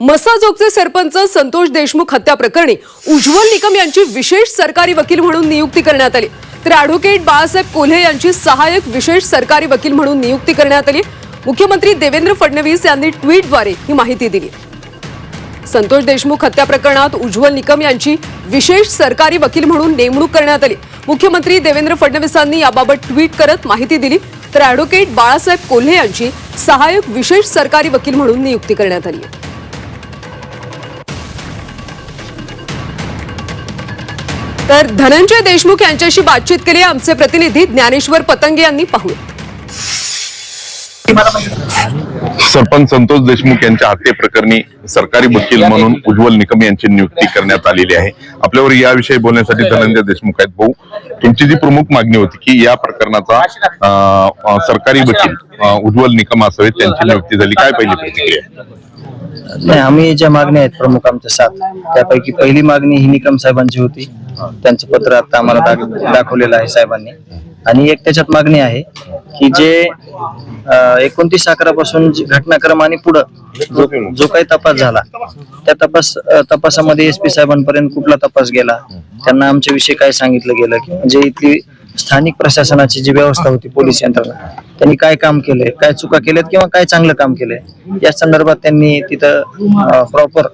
मसाजोगचे सरपंच संतोष देशमुख हत्या प्रकरणी उज्ज्वल निकम यांची विशेष सरकारी वकील म्हणून नियुक्ती करण्यात आली. तर ॲडव्होकेट बाळासाहेब कोल्हे यांची सहाय्यक विशेष सरकारी वकील म्हणून नियुक्ती करण्यात आली. मुख्यमंत्री देवेंद्र फडणवीस यांनी ट्विटद्वारे ही माहिती दिली. संतोष देशमुख हत्या प्रकरणात उज्ज्वल निकम यांची विशेष सरकारी वकील म्हणून नेमणूक करण्यात आली. मुख्यमंत्री देवेंद्र फडणवीसांनी याबाबत ट्विट करत माहिती दिली. तर ॲडव्होकेट बाळासाहेब कोल्हे यांची सहाय्यक विशेष सरकारी वकील म्हणून नियुक्ती करण्यात आली आहे. तर धनंजय देशमुख यांच्याशी बातचीत केली. आमचे प्रतिनिधी ज्ञानेश्वर पतंगे यांनी पाहूया सरपंच संतोष देशमुख यांच्या हत्येप्रकरणी सरकारी वकील म्हणून उज्ज्वल निकम यांची नियुक्ती करण्यात आलेली आहे. आपल्यावर याविषयी बोलण्यासाठी धनंजय देशमुख आहेत भाऊ. तुमची जी प्रमुख मागणी होती की या प्रकरणाचा सरकारी वकील उज्ज्वल निकम असावेत त्यांची नियुक्ती झाली. काय पहिली प्रतिक्रिया? आहे? नाही आम्ही ज्या मागण्या आहेत प्रमुख आमच्या सात. त्यापैकी पहिली मागणी ही निकम साहेबांची होती. त्यांचं पत्र आता आम्हाला दाखवलेलं आहे साहेबांनी. आणि एक त्याच्यात मागणी आहे की जे एकोणतीस अकरा पासून घटनाक्रम आणि पुढं जो जो काही तपास झाला त्या तपास तपासामध्ये एस पी साहेबांपर्यंत कुठला तपास गेला त्यांना आमच्या विषयी काय सांगितलं गेलं की म्हणजे इथली स्थानिक प्रशासनाची जी व्यवस्था होती पोलीस यंत्रणा त्यांनी काय काम केलंय? काय चुका केल्यात किंवा काय चांगलं काम केलंय? या संदर्भात त्यांनी तिथं प्रॉपर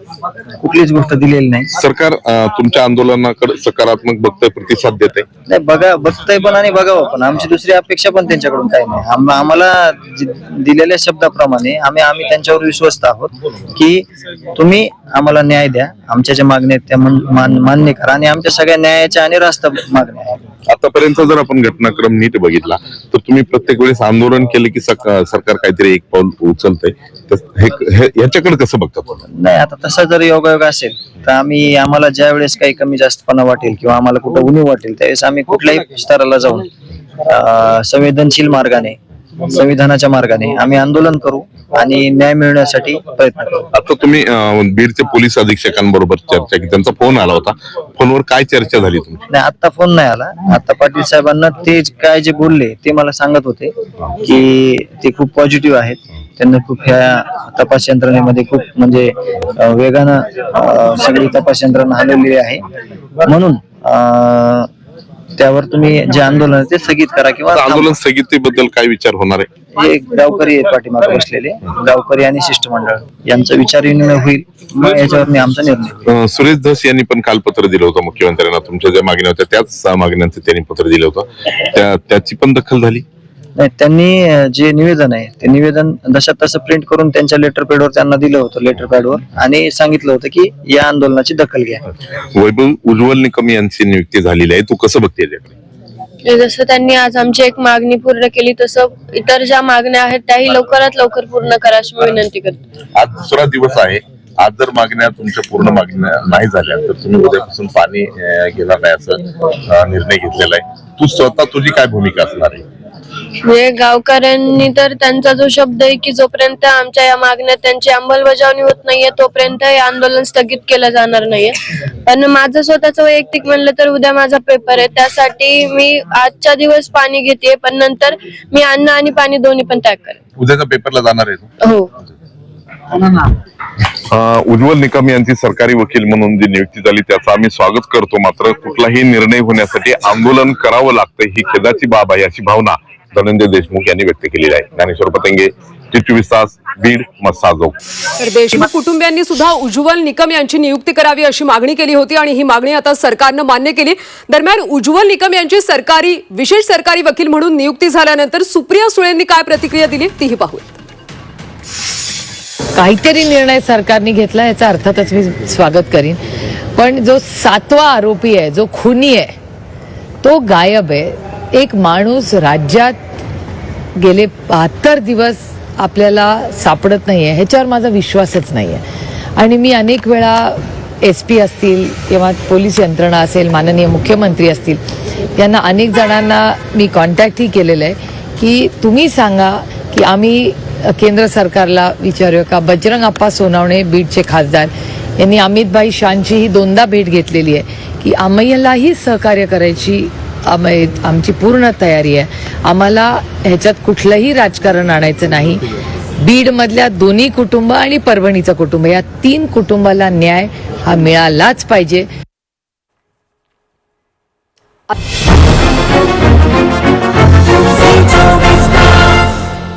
कुठलीच गोष्ट दिलेली नाही. सरकार तुमच्या आंदोलनाकडे सकारात्मक बघतंय प्रतिसाद देत नाही बघा बघताय पण आणि बघावं पण. आमची दुसरी अपेक्षा पण त्यांच्याकडून काही नाही. आम- आम्हाला दिलेल्या शब्दाप्रमाणे आम्ही आम्ही त्यांच्यावर विश्वस्त आहोत की तुम्ही आम्हाला न्याय द्या. आमच्या ज्या मागण्या आहेत त्या मन- मान- मान्य करा. आणि आमच्या सगळ्या न्यायाच्या आणि रास्त मागण्या आहेत. आतापर्यंत जर आपण घटनाक्रम नीट बघितला तर तुम्ही प्रत्येक वेळेस आंदोलन केलं की सरकार काहीतरी एक पाऊल उचलतंय. याच्याकडे कसं बघतात नाही आता तसा जर योगायोग असेल तर आम्ही आम्हाला ज्या वेळेस काही कमी जास्तपणा वाटेल किंवा आम्हाला कुठं उणीव वाटेल त्यावेळेस आम्ही कुठल्याही स्तराला जाऊन संवेदनशील मार्गाने संविधानाच्या मार्गाने आम्ही आंदोलन करू आणि न्याय मिळवण्यासाठी प्रयत्न करू. आता तुम्ही अं, बीडचे पोलीस अधीक्षकांबरोबर चर्चा केली. त्यांचा फोन आला होता. फोनवर काय चर्चा झाली तुमची? नाही आता फोन नाही आला. आता पाटील साहेबांना ते काय जे बोलले ते मला सांगत होते की ते खूप पॉझिटिव्ह आहेत. त्यांना खूप ह्या तपास यंत्रणेमध्ये खूप म्हणजे अं, वेगानं अं, सगळी तपास यंत्रणा हलवलेली आहे. म्हणून अं, त्यावर तुम्ही जे आंदोलन आहे ते स्थगित करा किंवा आता आंदोलन स्थगितीबद्दल काय विचार होणार आहे? हे गावकरी आहेत पाठीमागे बसलेले गावकरी आणि शिष्टमंडळ. यांचा विचार विनिमय होईल मग याच्यावर मी आमचा निर्णय. घेईन. अं, सुरेश धस यांनी पण काल पत्र दिलं होतं मुख्यमंत्र्यांना. तुमच्या ज्या मागण्या होत्या त्याच सहा मागण्यांचं त्यांनी पत्र दिलं होतं. त्या त्याची पण दखल झाली. नाही त्यांनी जे निवेदन आहे ते निवेदन जशा तसं प्रिंट करून त्यांच्या लेटर पॅडवर त्यांना दिलं होतं लेटर पॅडवर आणि सांगितलं होतं की या आंदोलनाची दखल घ्या. वैभव उज्ज्वल निकम यांची नियुक्ती झालेली आहे. तू कसं बघते याच्याकडे? जसं त्यांनी आज आमची एक मागणी पूर्ण केली तसं इतर ज्या मागण्या आहेत त्याही लवकरात लवकर पूर्ण करा अशी मी विनंती करतो. आज दुसरा दिवस आहे. आज जर मागण्या तुमच्या पूर्ण मागण्या नाही झाल्या तर तुम्ही उद्यापासून पाणी अं, घेणार नाही असं अं, निर्णय घेतलेला आहे. तू स्वतः तुझी काय भूमिका असणार आहे? म्हणजे गावकऱ्यांनी तर त्यांचा जो शब्द आहे की जोपर्यंत आमच्या या मागण्या त्यांची अंमलबजावणी होत नाहीये तोपर्यंत हे आंदोलन स्थगित केलं जाणार नाहीये. पण माझं स्वतःच वैयक्तिक म्हणलं तर उद्या माझा पेपर आहे. त्यासाठी मी आजच्या दिवस पाणी घेते पण नंतर मी अन्न आणि पाणी दोन्ही पण त्याग करेन. उद्याच्या पेपरला जाणार आहे तू? हो. अं, उज्ज्वल निकम यांची सरकारी वकील म्हणून जी नियुक्ती झाली त्याचं आम्ही स्वागत करतो. मात्र कुठलाही निर्णय होण्यासाठी आंदोलन करावं लागतं ही खेदाची बाब आहे अशी भावना धनंजय देशमुख यांनी व्यक्त केलेली आहे. ज्ञानेश्वर पतंगे चोवीस तास बीड मसाजोग तर देशमुख कुटुंबियांनी सुद्धा उज्ज्वल निकम यांची नियुक्ती करावी अशी मागणी केली होती आणि ही मागणी आता सरकारनं मान्य केली. दरम्यान उज्ज्वल निकम यांची सरकारी विशेष सरकारी वकील म्हणून नियुक्ती झाल्यानंतर सुप्रिया सुळेंनी काय प्रतिक्रिया दिली तीही पाहूया काहीतरी निर्णय सरकारने घेतला याचा अर्थातच मी स्वागत करीन. पण जो सातवा आरोपी आहे जो खुनी आहे तो गायब आहे. एक माणूस राज्यात गेले बहात्तर दिवस आपल्याला सापडत नाही आहे ह्याच्यावर माझा विश्वासच नाही आहे आणि मी अनेक वेळा एस पी असतील किंवा पोलीस यंत्रणा असेल माननीय मुख्यमंत्री असतील यांना अनेक जणांना मी कॉन्टॅक्टही केलेलं आहे की तुम्ही सांगा की आम्ही केंद्र सरकारला विचारूया का? बजरंग अप्पा सोनावणे बीडचे खासदार यांनी अमितभाई शांची ही दोनदा भेट घेतलेली आहे की आम्हालाही सहकार्य करायची आम- आमची पूर्ण तयारी आहे. आम्हाला ह्याच्यात कुठलंही राजकारण आणायचं नाही. बीड मधल्या दोन्ही कुटुंब आणि परभणीचं कुटुंब या तीन कुटुंबाला न्याय हा मिळालाच पाहिजे.